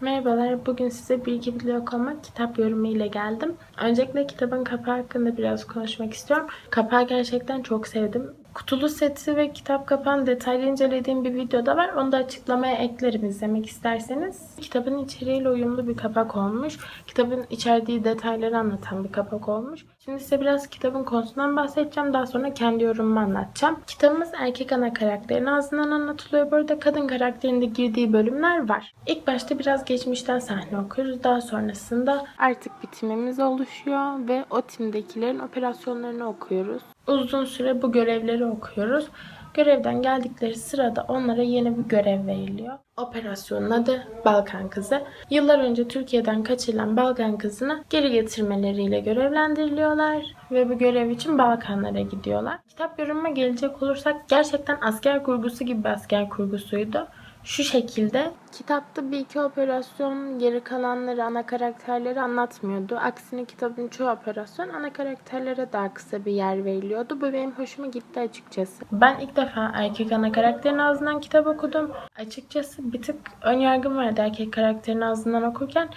Merhabalar, bugün size Bilgi Biliyor Olmak kitap yorumu ile geldim. Öncelikle kitabın kapağı hakkında biraz konuşmak istiyorum. Kapağı gerçekten çok sevdim. Kutulu seti ve kitap kapağını detaylı incelediğim bir video da var. Onu da açıklamaya eklerim izlemek isterseniz. Kitabın içeriğiyle uyumlu bir kapak olmuş. Kitabın içerdiği detayları anlatan bir kapak olmuş. Şimdi size biraz kitabın konusundan bahsedeceğim. Daha sonra kendi yorumumu anlatacağım. Kitabımız erkek ana karakterin ağzından anlatılıyor. Burada kadın karakterinde girdiği bölümler var. İlk başta biraz geçmişten sahne okuyoruz. Daha sonrasında artık bir timimiz oluşuyor ve o timdekilerin operasyonlarını okuyoruz. Uzun süre bu görevleri okuyoruz. Görevden geldikleri sırada onlara yeni bir görev veriliyor. Operasyonun adı Balkan Kızı. Yıllar önce Türkiye'den kaçırılan Balkan kızını geri getirmeleriyle görevlendiriliyorlar ve bu görev için Balkanlara gidiyorlar. Kitap yorumuma gelecek olursak gerçekten asker kurgusu gibi bir asker kurgusuydu. Şu şekilde kitapta bir iki operasyon geri kalanları ana karakterleri anlatmıyordu. Aksine kitabın çoğu operasyon ana karakterlere daha kısa bir yer veriliyordu. Bu benim hoşuma gitti açıkçası. Ben ilk defa erkek ana karakterin ağzından kitap okudum. Açıkçası bir tık ön yargım vardı erkek karakterin ağzından okurken.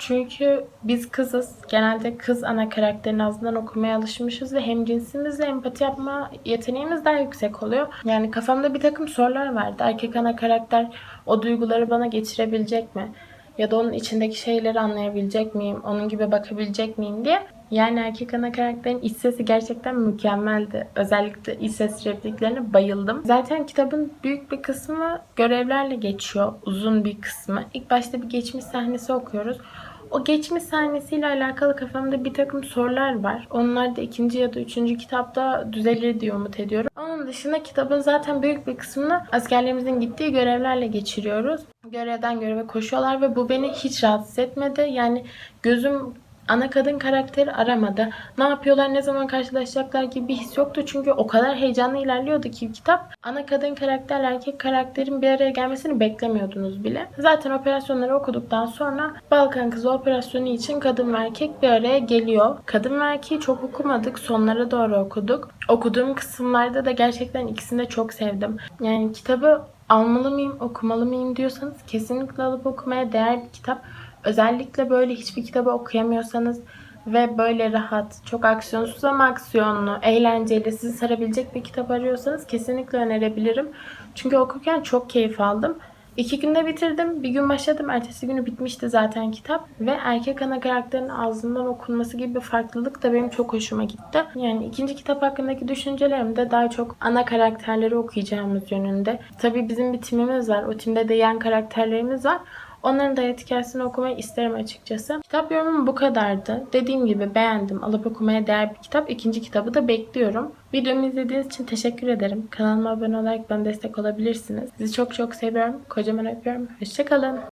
Çünkü biz kızız. Genelde kız ana karakterin ağzından okumaya alışmışız ve hem cinsimizle empati yapma yeteneğimiz daha yüksek oluyor. Yani kafamda bir takım sorular vardı. Erkek ana karakter o duyguları bana geçirebilecek mi? Ya da onun içindeki şeyleri anlayabilecek miyim? Onun gibi bakabilecek miyim diye. Yani erkek ana karakterin iç sesi gerçekten mükemmeldi. Özellikle iç ses repliklerine bayıldım. Zaten kitabın büyük bir kısmı görevlerle geçiyor. Uzun bir kısmı. İlk başta bir geçmiş sahnesi okuyoruz. O geçmiş sahnesiyle alakalı kafamda bir takım sorular var. Onlar da ikinci ya da üçüncü kitapta düzelir diye umut ediyorum. Onun dışında kitabın zaten büyük bir kısmını askerlerimizin gittiği görevlerle geçiriyoruz. Görevden göreve koşuyorlar ve bu beni hiç rahatsız etmedi. Yani gözüm ana kadın karakteri aramadı. Ne yapıyorlar, ne zaman karşılaşacaklar gibi bir his yoktu. Çünkü o kadar heyecanlı ilerliyordu ki kitap. Ana kadın karakter, erkek karakterin bir araya gelmesini beklemiyordunuz bile. Zaten operasyonları okuduktan sonra Balkan Kızı operasyonu için kadın ve erkek bir araya geliyor. Kadın ve erkeği çok okumadık. Sonlara doğru okuduk. Okuduğum kısımlarda da gerçekten ikisini de çok sevdim. Yani kitabı almalı mıyım, okumalı mıyım diyorsanız kesinlikle alıp okumaya değer bir kitap. Özellikle böyle hiçbir kitabı okuyamıyorsanız ve böyle rahat, çok aksiyonsuz ama aksiyonlu, eğlenceli, sizi sarabilecek bir kitap arıyorsanız kesinlikle önerebilirim. Çünkü okurken çok keyif aldım. İki günde bitirdim. Bir gün başladım. Ertesi günü bitmişti zaten kitap. Ve erkek ana karakterin ağzından okunması gibi bir farklılık da benim çok hoşuma gitti. Yani ikinci kitap hakkındaki düşüncelerim de daha çok ana karakterleri okuyacağımız yönünde. Tabii bizim bir timimiz var. O timde de yan karakterlerimiz var. Onların da hikayesini okumayı isterim açıkçası. Kitap yorumum bu kadardı. Dediğim gibi beğendim. Alıp okumaya değer bir kitap. İkinci kitabı da bekliyorum. Videomu izlediğiniz için teşekkür ederim. Kanalıma abone olarak bana destek olabilirsiniz. Sizi çok çok seviyorum. Kocaman öpüyorum. Hoşçakalın.